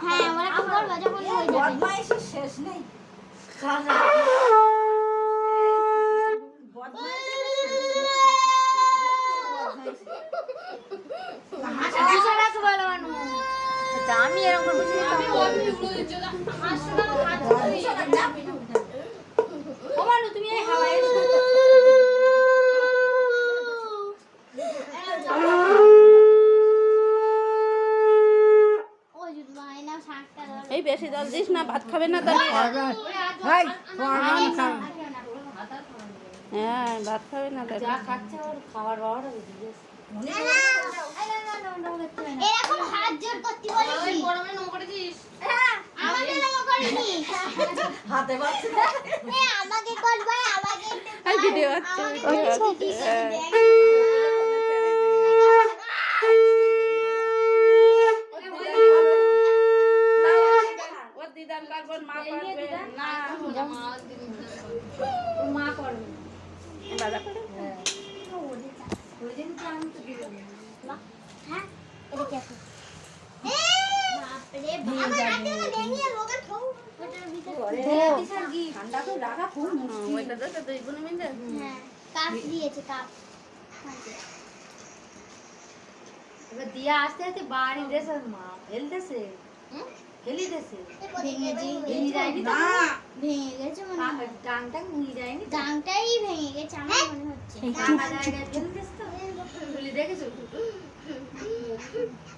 হ্যাঁ যখন হয়ে বদমাইশির শেষ নেই বদমাইশির শেষ নেই। আমি এরকম করব ও মানু তুমি এই বেশি জল দিস না ভাত খাবে না তাহলে হ্যাঁ ভাত খাবে না যা খাচ্ছে ওর খাবার বাবাটা বেশি দিয়েছে। এরকম হাত জোর করতে বলেছি হ্যাঁ, আমাকে নম করিনি হাতে পাচ্ছে এ, আমাকে করবে আমাকে আর ভিডিও হচ্ছে আমাকে ভিডিও করবে, হচ্ছে হ্যাঁ। ওর দিদান পারবেন মা পারবে না। মা করবে। বাধা করে ওই জন্য তো আমি তো দিয়ে দেবো। হ্যাঁ এটা কি আছে এ বাপরে বাবা হাতে না ভেঙে লোকে খাও ওটার ভিতরে ঠান্ডা তো রাখা খুব হুম, ওইটা তো দুই বোন মিলে হ্যাঁ কাপ দিয়েছে কাপ এবার দিয়া আসতে আসতে বাড়ি দেশে ওর মা ফেলতেছে ভেঙে ভেঙে যায়নি না। ভেঙে গেছে মনে হয়। ডাং টাং ভেঙে যায়নি? ডাংটাই ভেঙে গেছে আমার মনে হচ্ছে। জায়গায় তো। দেখেছ?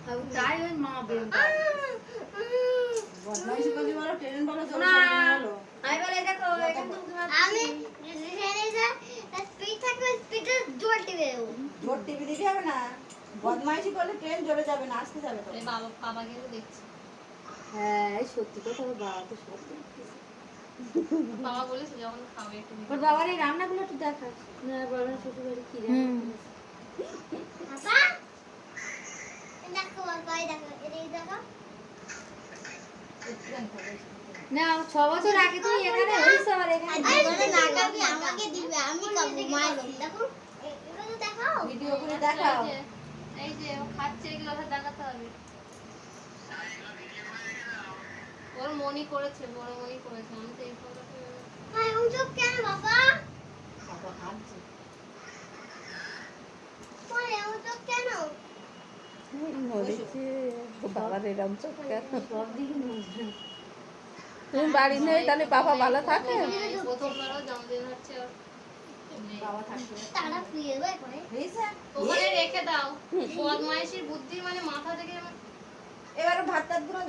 আর তাই ওই মা বের বদমাইশি বলো ট্রেন বলো না। আমি বলে। দেখো এখান থেকে তোমার আমি ট্রেনে স্পিড থাকবে স্পিডে জোর টিপে দেবো। জোর টিভি দিতে হবে না। বদমাইশি করলে ট্রেন জোরে যাবে না আসতে যাবে তো। হ্যাঁ সত্যি কথা বাবা তো সত্যি। বাবা বলেছে যখন খাবে একটু ওর বাবার এই রান্নাগুলো একটু দেখাস। না বাবার শ্বশুর বাড়ি কি রান্না বাবা দেখো বাবা দেখো এই দেখো। না ছ বছর আগে তুই এখানে হইছ আবার এখানে জীবনে না আমাকে দিবে আমি খাব মায়ের দেখো এগুলো দেখাও। ভিডিও করে দেখাও। এই যে খাচ্ছে এগুলো দেখাতে হবে। ওর মনি করেছে বড় মনি করেছে। আমি তো এই ফটোটা হ্যাঁ ও কেন বাবা? বাবা হাঁটছে ও কেন। তুমি বাড়ি নেই তাহলে ভালো থাকে? রেখে দাও। বদমাইশির বুদ্ধি মানে মাথা থেকে এবারে ভাত টাতগুলো